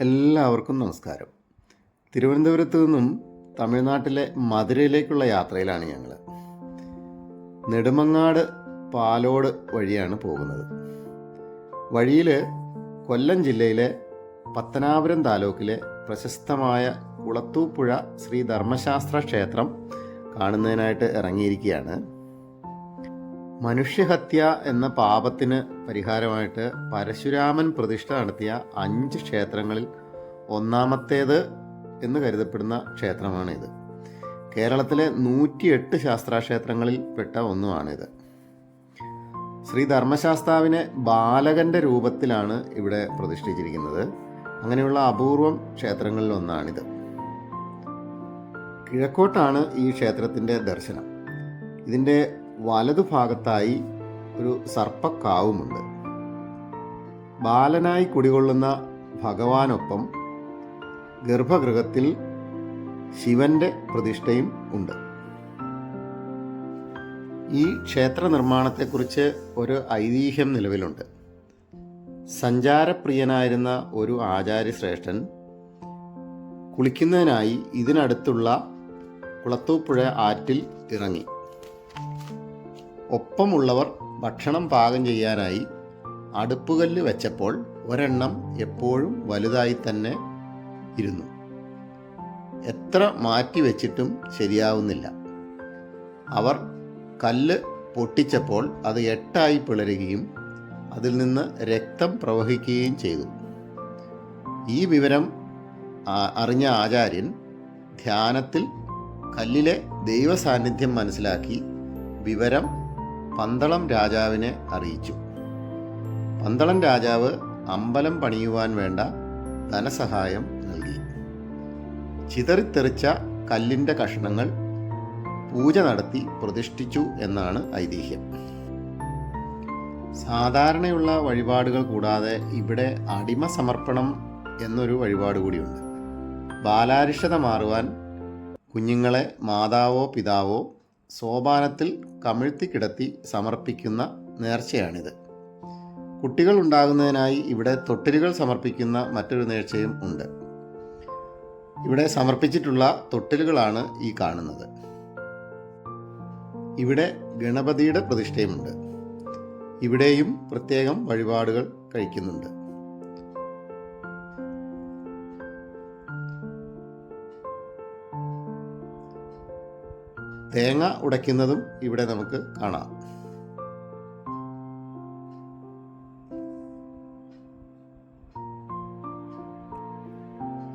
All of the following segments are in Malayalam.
എല്ലാവർക്കും നമസ്കാരം. തിരുവനന്തപുരത്ത് നിന്നും തമിഴ്നാട്ടിലെ മധുരയിലേക്കുള്ള യാത്രയിലാണ് ഞങ്ങൾ നെടുമങ്ങാട് പാലോട് വഴിയാണ് പോകുന്നത്. വഴിയിൽ കൊല്ലം ജില്ലയിലെ പത്തനാപുരം താലൂക്കിലെ പ്രശസ്തമായ കുളത്തൂപ്പുഴ ശ്രീ ധർമ്മശാസ്ത്ര ക്ഷേത്രം കാണുന്നതിനായിട്ട് ഇറങ്ങിയിരിക്കുകയാണ്. മനുഷ്യഹത്യ എന്ന പാപത്തിന് പരിഹാരമായിട്ട് പരശുരാമൻ പ്രതിഷ്ഠ നടത്തിയ അഞ്ച് ക്ഷേത്രങ്ങളിൽ ഒന്നാമത്തേത് എന്ന് കരുതപ്പെടുന്ന ക്ഷേത്രമാണിത്. കേരളത്തിലെ നൂറ്റിയെട്ട് ശാസ്ത്രാക്ഷേത്രങ്ങളിൽ പെട്ട ഒന്നുമാണിത് ശ്രീ ധർമ്മശാസ്താവിനെ ബാലകന്റെ രൂപത്തിലാണ് ഇവിടെ പ്രതിഷ്ഠിച്ചിരിക്കുന്നത്. അങ്ങനെയുള്ള അപൂർവം ക്ഷേത്രങ്ങളിൽ ഒന്നാണിത്. കിഴക്കോട്ടാണ് ഈ ക്ഷേത്രത്തിന്റെ ദർശനം. ഇതിന്റെ വലതുഭാഗത്തായി ഒരു സർപ്പക്കാവുമുണ്ട്. ബാലനായി കുടികൊള്ളുന്ന ഭഗവാനൊപ്പം ഗർഭഗൃഹത്തിൽ ശിവന്റെ പ്രതിഷ്ഠയും ഉണ്ട്. ഈ ക്ഷേത്ര നിർമ്മാണത്തെക്കുറിച്ച് ഒരു ഐതിഹ്യം നിലവിലുണ്ട്. സഞ്ചാരപ്രിയനായിരുന്ന ഒരു ആചാര്യശ്രേഷ്ഠൻ കുളിക്കുന്നതിനായി ഇതിനടുത്തുള്ള കുളത്തൂപ്പുഴ ആറ്റിൽ ഇറങ്ങി. ഒപ്പമുള്ളവർ ഭക്ഷണം പാകം ചെയ്യാനായി അടുപ്പുകല്ല് വെച്ചപ്പോൾ ഒരെണ്ണം എപ്പോഴും വലുതായി തന്നെ ഇരുന്നു. എത്ര മാറ്റി വെച്ചിട്ടും ശരിയാവുന്നില്ല. അവർ കല്ല് പൊട്ടിച്ചപ്പോൾ അത് എട്ടായി പിളരുകയും അതിൽ നിന്ന് രക്തം പ്രവഹിക്കുകയും ചെയ്തു. ഈ വിവരം അറിഞ്ഞ ആചാര്യൻ ധ്യാനത്തിൽ കല്ലിലെ ദൈവസാന്നിധ്യം മനസ്സിലാക്കി വിവരം പന്തളം രാജാവിനെ അറിയിച്ചു. പന്തളം രാജാവ് അമ്പലം പണിയുവാൻ വേണ്ട ധനസഹായം നൽകി. ചിതറിത്തെറിച്ച കല്ലിന്റെ കഷ്ണങ്ങൾ പൂജ നടത്തി പ്രതിഷ്ഠിച്ചു എന്നാണ് ഐതിഹ്യം. സാധാരണയുള്ള വഴിപാടുകൾ കൂടാതെ ഇവിടെ അടിമ സമർപ്പണം എന്നൊരു വഴിപാട് കൂടിയുണ്ട്. ബാലാരിഷ്ടത മാറുവാൻ കുഞ്ഞുങ്ങളെ മാതാവോ പിതാവോ സോപാനത്തിൽ കമിഴ്ത്തി കിടത്തി സമർപ്പിക്കുന്ന നേർച്ചയാണിത്. കുട്ടികൾ ഉണ്ടാകുന്നതിനായി ഇവിടെ തൊട്ടിലുകൾ സമർപ്പിക്കുന്ന മറ്റൊരു നേർച്ചയും ഉണ്ട്. ഇവിടെ സമർപ്പിച്ചിട്ടുള്ള തൊട്ടിലുകളാണ് ഈ കാണുന്നത്. ഇവിടെ ഗണപതിയുടെ പ്രതിഷ്ഠയുമുണ്ട്. ഇവിടെയും പ്രത്യേകം വഴിപാടുകൾ കഴിക്കുന്നുണ്ട്. തേങ്ങ ഉടയ്ക്കുന്നതും ഇവിടെ നമുക്ക് കാണാം.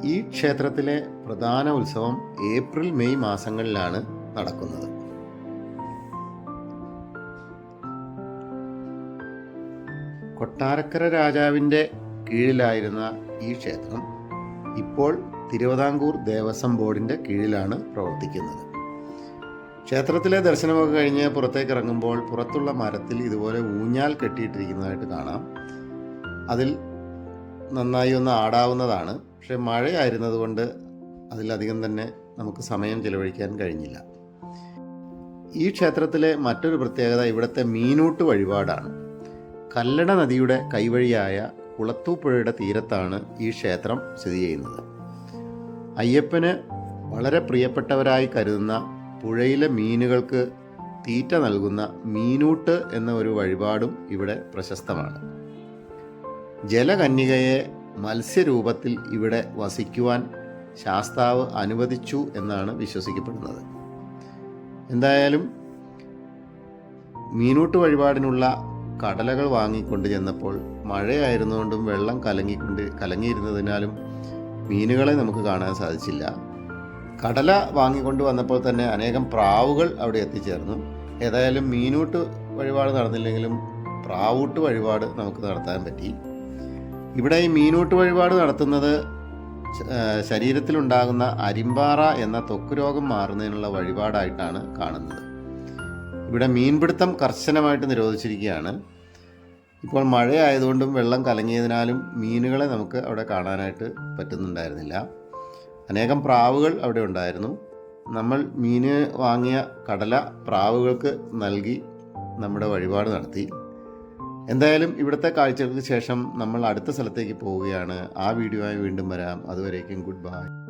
ഈ ക്ഷേത്രത്തിലെ പ്രധാന ഉത്സവം ഏപ്രിൽ മെയ് മാസങ്ങളിലാണ് നടക്കുന്നത്. കൊട്ടാരക്കര രാജാവിന്റെ കീഴിലായിരുന്ന ഈ ക്ഷേത്രം ഇപ്പോൾ തിരുവിതാംകൂർ ദേവസ്വം ബോർഡിന്റെ കീഴിലാണ് പ്രവർത്തിക്കുന്നത്. ക്ഷേത്രത്തിലെ ദർശനമൊക്കെ കഴിഞ്ഞ് പുറത്തേക്ക് ഇറങ്ങുമ്പോൾ പുറത്തുള്ള മരത്തിൽ ഇതുപോലെ ഊഞ്ഞാൽ കെട്ടിയിട്ടിരിക്കുന്നതായിട്ട് കാണാം. അതിൽ നന്നായി ഒന്ന് ആടാവുന്നതാണ്. പക്ഷേ മഴയായിരുന്നതുകൊണ്ട് അതിലധികം തന്നെ നമുക്ക് സമയം ചിലവഴിക്കാൻ കഴിഞ്ഞില്ല. ഈ ക്ഷേത്രത്തിലെ മറ്റൊരു പ്രത്യേകത ഇവിടുത്തെ മീനൂട്ട് വഴിപാടാണ്. കല്ലട നദിയുടെ കൈവഴിയായ കുളത്തൂപ്പുഴയുടെ തീരത്താണ് ഈ ക്ഷേത്രം സ്ഥിതി ചെയ്യുന്നത്. അയ്യപ്പന് വളരെ പ്രിയപ്പെട്ടവരായി കരുതുന്ന പുഴയിലെ മീനുകൾക്ക് തീറ്റ നൽകുന്ന മീനൂട്ട് എന്ന ഒരു വഴിപാടും ഇവിടെ പ്രശസ്തമാണ്. ജലകന്യകയെ മത്സ്യരൂപത്തിൽ ഇവിടെ വസിക്കുവാൻ ശാസ്താവ് അനുവദിച്ചു എന്നാണ് വിശ്വസിക്കപ്പെടുന്നത്. എന്തായാലും മീനൂട്ട് വഴിപാടിനുള്ള കടലകൾ വാങ്ങിക്കൊണ്ട് ചെന്നപ്പോൾ മഴയായിരുന്നുകൊണ്ടും വെള്ളം കലങ്ങിക്കൊണ്ട് കലങ്ങിയിരുന്നതിനാലും മീനുകളെ നമുക്ക് കാണാൻ സാധിച്ചില്ല. കടല വാങ്ങിക്കൊണ്ട് വന്നപ്പോൾ തന്നെ അനേകം പ്രാവുകൾ അവിടെ എത്തിച്ചേർന്നു. ഏതായാലും മീനൂട്ട് വഴിപാട് നടന്നില്ലെങ്കിലും പ്രാവൂട്ട് വഴിപാട് നമുക്ക് നടത്താൻ പറ്റി. ഇവിടെ ഈ മീനൂട്ട് വഴിപാട് നടത്തുന്നത് ശരീരത്തിലുണ്ടാകുന്ന അരിമ്പാറ എന്ന ത്വക്ക് രോഗം മാറുന്നതിനുള്ള വഴിപാടായിട്ടാണ് കാണുന്നത്. ഇവിടെ മീൻപിടുത്തം കർശനമായിട്ട് നിരോധിച്ചിരിക്കുകയാണ്. ഇപ്പോൾ മഴയായതുകൊണ്ടും വെള്ളം കലങ്ങിയതിനാലും മീനുകളെ നമുക്ക് അവിടെ കാണാനായിട്ട് പറ്റുന്നുണ്ടായിരുന്നില്ല. അനേകം പ്രാവുകൾ അവിടെ ഉണ്ടായിരുന്നു. നമ്മൾ മീന് വാങ്ങിയ കടല പ്രാവുകൾക്ക് നൽകി നമ്മുടെ വഴിപാട് നടത്തി. എന്തായാലും ഇവിടുത്തെ കാഴ്ചകൾക്ക് ശേഷം നമ്മൾ അടുത്ത സ്ഥലത്തേക്ക് പോവുകയാണ്. ആ വീഡിയോ വീണ്ടും വരാം. അതുവരേക്കും ഗുഡ് ബൈ.